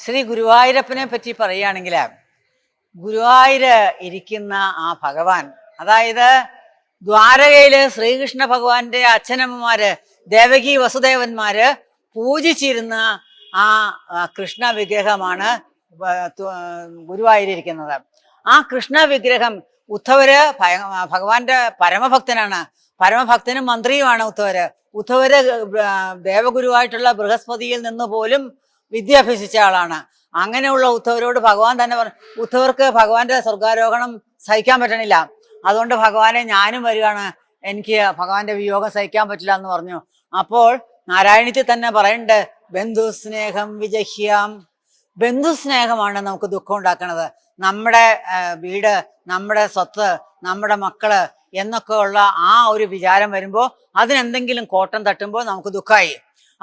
ശ്രീ ഗുരുവായൂരപ്പനെ പറ്റി പറയുകയാണെങ്കിൽ ഗുരുവായൂര് ഇരിക്കുന്ന ആ ഭഗവാൻ അതായത് ദ്വാരകയിൽ ശ്രീകൃഷ്ണ ഭഗവാന്റെ അച്ഛനമ്മമാര് ദേവകി വസുദേവന്മാര് പൂജിച്ചിരുന്ന ആ കൃഷ്ണ വിഗ്രഹമാണ് ഗുരുവായൂരിരിക്കുന്നത് ആ കൃഷ്ണ വിഗ്രഹം ഉദ്ധവര് ഭഗവാന്റെ പരമഭക്തനാണ്. പരമഭക്തനും മന്ത്രിയുമാണ് ഉദ്ധവര്. ഉദ്ധവര് ദേവഗുരുവായിട്ടുള്ള ബൃഹസ്പതിയിൽ നിന്ന് പോലും വിദ്യ അഭ്യസിച്ച ആളാണ്. അങ്ങനെയുള്ള ഉദ്ധവരോട് ഭഗവാൻ തന്നെ പറഞ്ഞു ഉദ്ധവർക്ക് ഭഗവാന്റെ സ്വർഗാരോഹണം സഹിക്കാൻ പറ്റണില്ല. അതുകൊണ്ട് ഭഗവാനെ ഞാനും വരികയാണ്. എനിക്ക് ഭഗവാന്റെ വിയോഗം സഹിക്കാൻ പറ്റില്ല എന്ന് പറഞ്ഞു. അപ്പോൾ നാരായണത്തിൽ തന്നെ പറയണ്ട് ബന്ധു സ്നേഹം വിജഹ്യാം. ബന്ധു സ്നേഹമാണ് നമുക്ക് ദുഃഖം ഉണ്ടാക്കുന്നത് നമ്മുടെ വീട് നമ്മുടെ സ്വത്ത് നമ്മുടെ മക്കൾ എന്നൊക്കെ ഉള്ള ആ ഒരു വിചാരം വരുമ്പോൾ അതിനെന്തെങ്കിലും കോട്ടം തട്ടുമ്പോൾ നമുക്ക് ദുഃഖമായി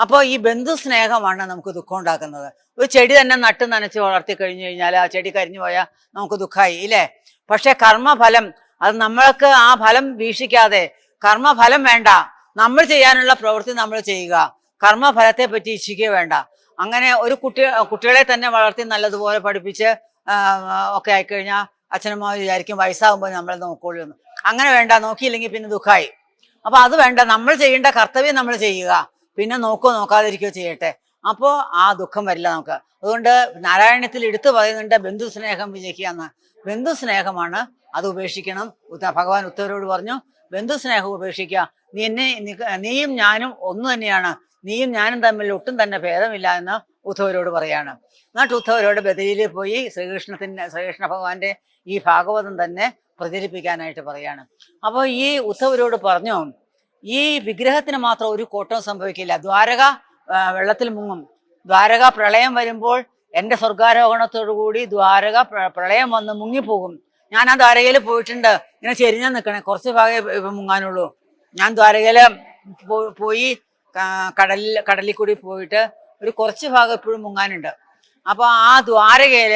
അപ്പോൾ ഈ ബന്ധു സ്നേഹമാണ് നമുക്ക് ദുഃഖം ഉണ്ടാക്കുന്നത്. ഒരു ചെടി തന്നെ നട്ട് നനച്ച് വളർത്തി കഴിഞ്ഞു കഴിഞ്ഞാൽ ആ ചെടി കരിഞ്ഞു പോയാൽ നമുക്ക് ദുഃഖമായി ഇല്ലേ? പക്ഷെ കർമ്മഫലം അത് നമ്മൾക്ക് ആ ഫലം വീക്ഷിക്കാതെ കർമ്മഫലം വേണ്ട. നമ്മൾ ചെയ്യാനുള്ള പ്രവൃത്തി നമ്മൾ ചെയ്യുക. കർമ്മഫലത്തെ പറ്റി ഇച്ഛിക്കുക വേണ്ട. അങ്ങനെ ഒരു കുട്ടി കുട്ടികളെ തന്നെ വളർത്തി നല്ലതുപോലെ പഠിപ്പിച്ച് ഒക്കെ ആയിക്കഴിഞ്ഞാൽ അച്ഛനമ്മ വിചാരിക്കും വയസ്സാകുമ്പോൾ നമ്മൾ നോക്കുള്ളൂ അങ്ങനെ വേണ്ട നോക്കിയില്ലെങ്കിൽ പിന്നെ ദുഃഖമായി അപ്പൊ അത് വേണ്ട നമ്മൾ ചെയ്യേണ്ട കർത്തവ്യം നമ്മൾ ചെയ്യുക. പിന്നെ നോക്കോ നോക്കാതിരിക്കോ ചെയ്യട്ടെ. അപ്പോൾ ആ ദുഃഖം വരില്ല നമുക്ക്. അതുകൊണ്ട് നാരായണത്തിൽ എടുത്തു പറയുന്നുണ്ട് ബന്ധു സ്നേഹം വിജയിക്കുക എന്ന്. ബന്ധു സ്നേഹമാണ് അത് ഉപേക്ഷിക്കണം. ഭഗവാൻ ഉത്തരവരോട് പറഞ്ഞു ബന്ധു സ്നേഹം ഉപേക്ഷിക്കുക. നീ എന്നെ നീയും ഞാനും ഒന്ന് തന്നെയാണ്. നീയും ഞാനും തമ്മിൽ ഒട്ടും തന്നെ ഭേദമില്ല എന്ന് ഉദ്ധവരോട് പറയാണ്. എന്നിട്ട് ഉദ്ധവരോട് ബദലിയിൽ പോയി ശ്രീകൃഷ്ണത്തിന്റെ ശ്രീകൃഷ്ണ ഭഗവാന്റെ ഈ ഭാഗവതം തന്നെ പ്രചരിപ്പിക്കാനായിട്ട് പറയാണ്. അപ്പോൾ ഈ ഉദ്ധവരോട് പറഞ്ഞു ഈ വിഗ്രഹത്തിന് മാത്രം ഒരു കോട്ടവും സംഭവിക്കില്ല. ദ്വാരക വെള്ളത്തിൽ മുങ്ങും. ദ്വാരക പ്രളയം വരുമ്പോൾ എന്റെ സ്വർഗാരോഹണത്തോടു കൂടി ദ്വാരക പ്ര- പ്രളയം വന്ന് മുങ്ങിപ്പോകും. ഞാൻ ആ ദ്വാരകയിൽ പോയിട്ടുണ്ട്. ഇങ്ങനെ ചെരിഞ്ഞാൽ നിൽക്കണേ കുറച്ച് ഇപ്പം മുങ്ങാനുള്ളൂ. ഞാൻ ദ്വാരകയിൽ പോയി കടലിൽ കടലിൽ കൂടി പോയിട്ട് ഒരു കുറച്ച് ഭാഗം ഇപ്പോഴും മുങ്ങാനുണ്ട്. അപ്പോൾ ആ ദ്വാരകയിൽ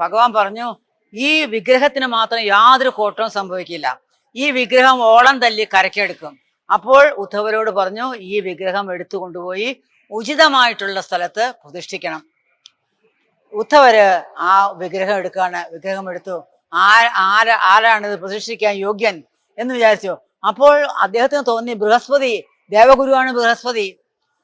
ഭഗവാൻ പറഞ്ഞു ഈ വിഗ്രഹത്തിന് മാത്രം യാതൊരു കോട്ടവും സംഭവിക്കില്ല. ഈ വിഗ്രഹം ഓളം തല്ലി കരക്കെടുക്കും അപ്പോൾ ഉദ്ധവരോട് പറഞ്ഞു ഈ വിഗ്രഹം എടുത്തു കൊണ്ടുപോയി ഉചിതമായിട്ടുള്ള സ്ഥലത്ത് പ്രതിഷ്ഠിക്കണം. ഉദ്ധവര് ആ വിഗ്രഹം എടുക്കാണ് വിഗ്രഹം എടുത്തു. ആര ആരാണ് ഇത് പ്രതിഷ്ഠിക്കാൻ യോഗ്യൻ എന്ന് വിചാരിച്ചു. അപ്പോൾ അദ്ദേഹത്തിന് തോന്നി ബൃഹസ്പതി ദേവഗുരുവാണ് ബൃഹസ്പതി.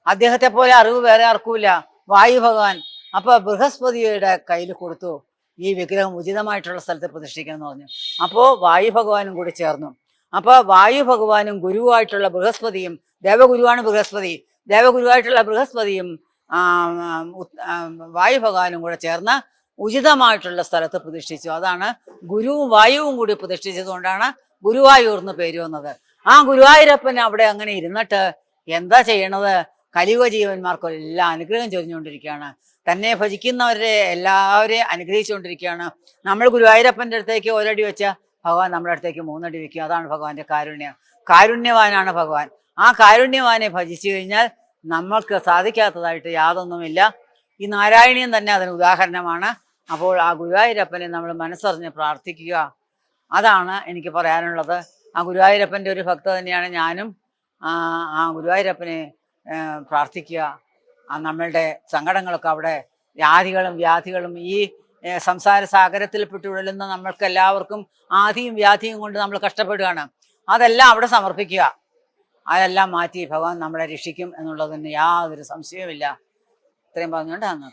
അദ്ദേഹത്തെ പോലെ അറിവ് വേറെ ആർക്കുമില്ല. വായു ഭഗവാൻ. അപ്പൊ ബൃഹസ്പതിയുടെ കയ്യിൽ കൊടുത്തു. ഈ വിഗ്രഹം ഉചിതമായിട്ടുള്ള സ്ഥലത്ത് പ്രതിഷ്ഠിക്കണം എന്ന് പറഞ്ഞു. അപ്പോൾ വായു ഭഗവാനും കൂടി ചേർന്നു. അപ്പോൾ വായു ഭഗവാനും ഗുരുവായിട്ടുള്ള ബൃഹസ്പതിയും ദേവഗുരുവാണ് ബൃഹസ്പതി. ദേവഗുരുവായിട്ടുള്ള ബൃഹസ്പതിയും വായു ഭഗവാനും കൂടെ ചേർന്ന് ഉചിതമായിട്ടുള്ള സ്ഥലത്ത് പ്രതിഷ്ഠിച്ചു. അതാണ് ഗുരുവും വായുവും കൂടി പ്രതിഷ്ഠിച്ചതുകൊണ്ടാണ് ഗുരുവായൂർ എന്ന് പേര് വന്നത്. ആ ഗുരുവായൂരപ്പൻ അവിടെ അങ്ങനെ ഇരുന്നിട്ട് എന്താ ചെയ്യണത്? കലിയുഗ ജീവന്മാർക്കെല്ലാം അനുഗ്രഹം ചൊരിഞ്ഞുകൊണ്ടിരിക്കുകയാണ്. തന്നെ ഭജിക്കുന്നവരെ എല്ലാവരെയും അനുഗ്രഹിച്ചുകൊണ്ടിരിക്കുകയാണ്. നമ്മൾ ഗുരുവായൂരപ്പന്റെ അടുത്തേക്ക് ഒരടി വെച്ച ഭഗവാൻ നമ്മുടെ അടുത്തേക്ക് മൂന്നടി വെക്കും. അതാണ് ഭഗവാന്റെ കാരുണ്യം. കാരുണ്യവാനാണ് ഭഗവാൻ. ആ കാരുണ്യവാനെ ഭജിച്ചു കഴിഞ്ഞാൽ നമ്മൾക്ക് സാധിക്കാത്തതായിട്ട് യാതൊന്നുമില്ല. ഈ നാരായണീയം തന്നെ അതിന് ഉദാഹരണമാണ്. അപ്പോൾ ആ ഗുരുവായൂരപ്പനെ നമ്മൾ മനസ്സറിഞ്ഞ് പ്രാർത്ഥിക്കുക. അതാണ് എനിക്ക് പറയാനുള്ളത്. ആ ഗുരുവായൂരപ്പന്റെ ഒരു ഭക്ത തന്നെയാണ് ഞാനും. ആ ഗുരുവായൂരപ്പനെ പ്രാർത്ഥിക്കുക. നമ്മളുടെ സങ്കടങ്ങളൊക്കെ അവിടെ വ്യാധികളും വ്യാധികളും ഈ സംസാര സാഗരത്തിൽ പെട്ടുഴലുന്ന നമ്മൾക്ക് എല്ലാവർക്കും ആധിയും വ്യാധിയും കൊണ്ട് നമ്മൾ കഷ്ടപ്പെടുകയാണ്. അതെല്ലാം അവിടെ സമർപ്പിക്കുക. അതെല്ലാം മാറ്റി ഭഗവാൻ നമ്മളെ രക്ഷിക്കും എന്നുള്ളതിന് യാതൊരു സംശയവുമില്ല. ഇത്രയും പറഞ്ഞുകൊണ്ട് അങ്ങ്